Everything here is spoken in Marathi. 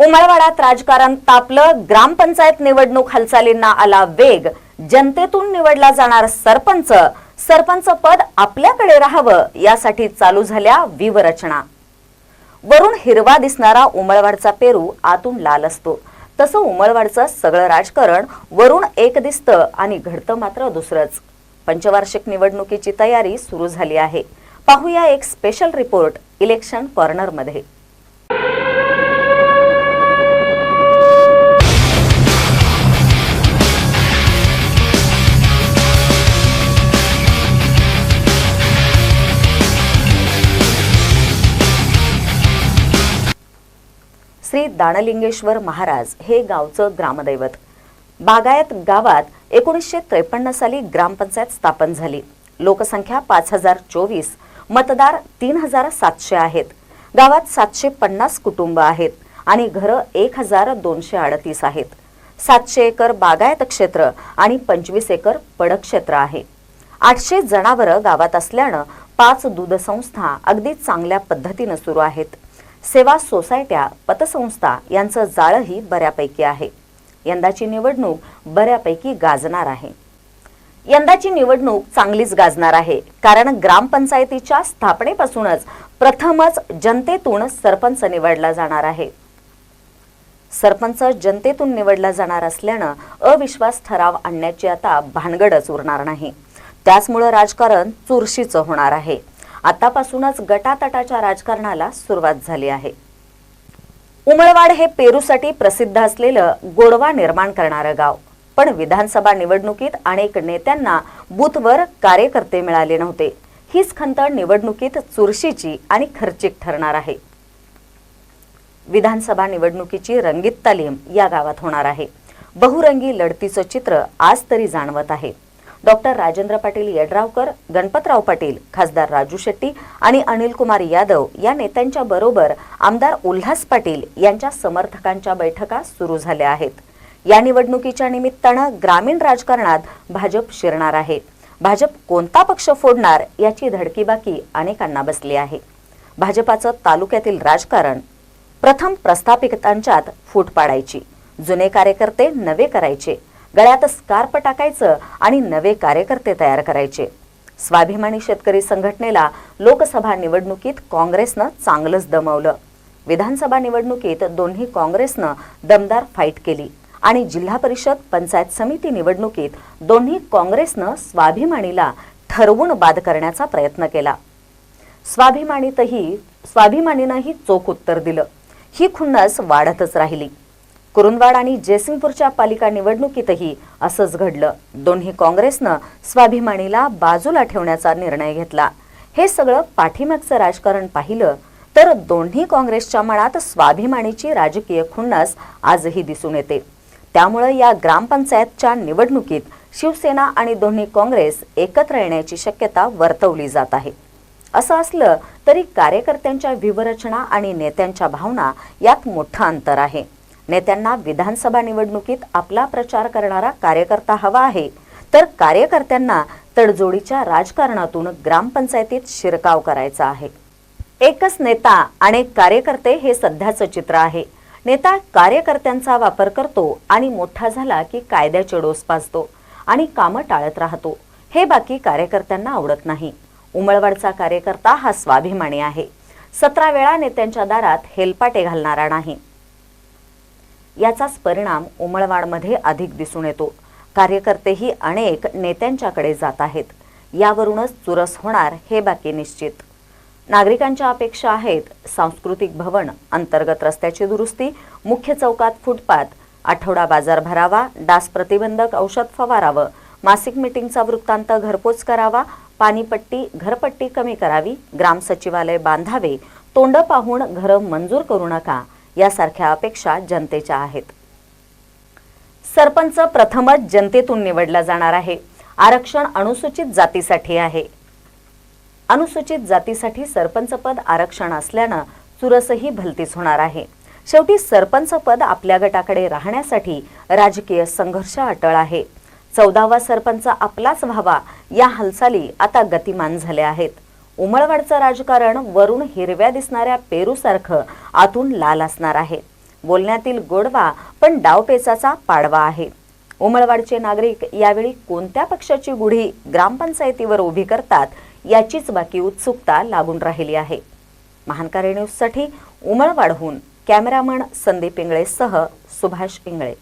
उमळवाडात राजकारण तापलं ग्रामपंचायत निवडणूक हालचालींना आला वेग. जनतेतून निवडला जाणार सरपंच. सरपंच पद आपल्याकडे राहावं यासाठी चालू झाल्या विवरचना. वरून हिरवा दिसणारा उमळवाडचा पेरू आतून लाल असतो. तसं उमळवाडचं सगळं राजकारण वरून एक दिसतं आणि घडतं मात्र दुसरंच. पंचवार्षिक निवडणुकीची तयारी सुरू झाली आहे. पाहूया एक स्पेशल रिपोर्ट इलेक्शन कॉर्नरमध्ये श्री दानलिंगेश्वर महाराज हे गावचं ग्रामदैवत. बागायत गावात एकोणीसशे त्रेपन्न साली ग्रामपंचायत स्थापन झाली. लोकसंख्या पाच हजार चोवीस मतदार तीन हजार सातशे आहेत. गावात सातशे पन्नास कुटुंब आहेत आणि घरं एक हजार दोनशे अडतीस आहेत. सातशे एकर बागायत क्षेत्र आणि पंचवीस एकर पडक क्षेत्र आहे. आठशे जनावरं गावात असल्यानं पाच दूध संस्था अगदी चांगल्या पद्धतीनं सुरू आहेत. सेवा सोसायट्या पतसंस्था यांचं जाळंही बऱ्यापैकी आहे. यंदाची निवडणूक बऱ्यापैकी गाजणार आहे. यंदाची निवडणूक चांगलीच गाजणार आहे कारण ग्रामपंचायतीच्या स्थापनेपासूनच प्रथमच जनतेतून सरपंच निवडला जाणार आहे. सरपंच जनतेतून निवडला जाणार असल्यानं अविश्वास ठराव आणण्याची आता भानगडच उरणार नाही. त्याचमुळं राजकारण चुरशीचं होणार आहे. आतापासूनच गटातटाच्या राजकारणाला सुरुवात झाली आहे. उमळवाड हे पेरूसाठी प्रसिद्ध असलेलं गोडवा निर्माण करणारं गाव. पण विधानसभा निवडणुकीत अनेक नेत्यांना बूथवर कार्यकर्ते मिळाले नव्हते. हीच खंत निवडणुकीत चुरशीची आणि खर्चिक ठरणार आहे. विधानसभा निवडणुकीची रंगीत तालीम या गावात होणार आहे. बहुरंगी लढतीचं चित्र आज तरी जाणवत आहे. डॉक्टर राजेंद्र पाटील यड्रावकर गणपतराव पाटील खासदार राजू शेट्टी आणि अनिल कुमार यादव या नेत्यांच्या बरोबर आमदार उल्हास पाटील यांच्या समर्थकांच्या बैठका सुरू झाल्या आहेत. या निवडणुकीच्या निमित्तानं ग्रामीण राजकारणात भाजप शिरणार आहे. भाजप कोणता पक्ष फोडणार याची धडकीबाकी अनेकांना बसली आहे. भाजपाचं तालुक्यातील राजकारण प्रथम प्रस्थापितांच्यात फूट पाडायची. जुने कार्यकर्ते नवे करायचे. गळ्यात स्कार्प टाकायचं आणि नवे कार्यकर्ते तयार करायचे. स्वाभिमानी शेतकरी संघटनेला लोकसभा निवडणुकीत काँग्रेसनं चांगलंच दमवलं. विधानसभा निवडणुकीत दोन्ही काँग्रेसनं दमदार फाईट केली आणि जिल्हा परिषद पंचायत समिती निवडणुकीत दोन्ही काँग्रेसनं स्वाभिमानीला ठरवून बाद करण्याचा प्रयत्न केला. स्वाभिमानीतही स्वाभिमानीनंही चोख उत्तर दिलं. ही खुन्नस वाढतच राहिली. कुरुंदवाड आणि जयसिंगपूरच्या पालिका निवडणुकीतही असंच घडलं. दोन्ही काँग्रेसनं स्वाभिमानीला बाजूला ठेवण्याचा निर्णय घेतला. हे सगळं पाठीमागचं राजकारण पाहिलं तर दोन्ही काँग्रेसच्या मनात स्वाभिमानीची राजकीय खुन्नस आजही दिसून येते. त्यामुळं या ग्रामपंचायतच्या निवडणुकीत शिवसेना आणि दोन्ही काँग्रेस एकत्र येण्याची शक्यता वर्तवली जात आहे. असं असलं तरी कार्यकर्त्यांच्या व्यूहरचना आणि नेत्यांच्या भावना यात मोठं अंतर आहे. नेत्यांना विधानसभा निवडणुकीत आपला प्रचार करणारा कार्यकर्ता हवा आहे. तर कार्यकर्त्यांना तडजोडीच्या राजकारणातून ग्रामपंचायतीत शिरकाव करायचा आहे. एकच नेता अनेक कार्यकर्ते हे सध्याचं चित्र आहे. नेता कार्यकर्त्यांचा वापर करतो आणि मोठा झाला की कायद्याचे डोस पाजतो आणि कामं टाळत राहतो. हे बाकी कार्यकर्त्यांना आवडत नाही. उमळवाडचा कार्यकर्ता हा स्वाभिमानी आहे. सतरा वेळा नेत्यांच्या दारात हेलपाटे घालणारा नाही. याचाच परिणाम उमळवाडमध्ये अधिक दिसून येतो. कार्यकर्तेही अनेक नेत्यांच्याकडे जात आहेत. यावरूनच चुरस होणार हे बाकी निश्चित. नागरिकांच्या अपेक्षा आहेत. सांस्कृतिक भवन अंतर्गत रस्त्याची दुरुस्ती मुख्य चौकात फुटपाथ आठवडा बाजार भरावा डास प्रतिबंधक औषध फवारावं मासिक मिटिंगचा वृत्तांत घरपोच करावा पाणीपट्टी घरपट्टी कमी करावी ग्राम सचिवालय बांधावे तोंड पाहून घरं मंजूर करू नका यासारख्या अपेक्षा जनतेच्या आहेत. सरपंच प्रथमच जनतेतून निवडला जाणार आहे. आरक्षण अनुसूचित जातीसाठी आहे. अनुसूचित जातीसाठी सरपंच पद आरक्षण असल्यानं चुरसही भलतीच होणार आहे. शेवटी सरपंच पद आपल्या गटाकडे राहण्यासाठी राजकीय संघर्ष अटळ आहे. चौदावा सरपंच आपलाच व्हावा या हालचाली आता गतिमान झाल्या आहेत. उमळवाडचं राजकारण वरून हिरव्या दिसणाऱ्या पेरूसारखं आतून लाल असणार आहे. बोलण्यातील गोडवा पण डावपेचाचा पाडवा आहे. उमळवाडचे नागरिक यावेळी कोणत्या पक्षाची गुढी ग्रामपंचायतीवर उभी करतात याचीच बाकी उत्सुकता लागून राहिली आहे. महानकारी न्यूजसाठी उमळवाडहून कॅमेरामन संदीप इंगळेसह सुभाष इंगळे.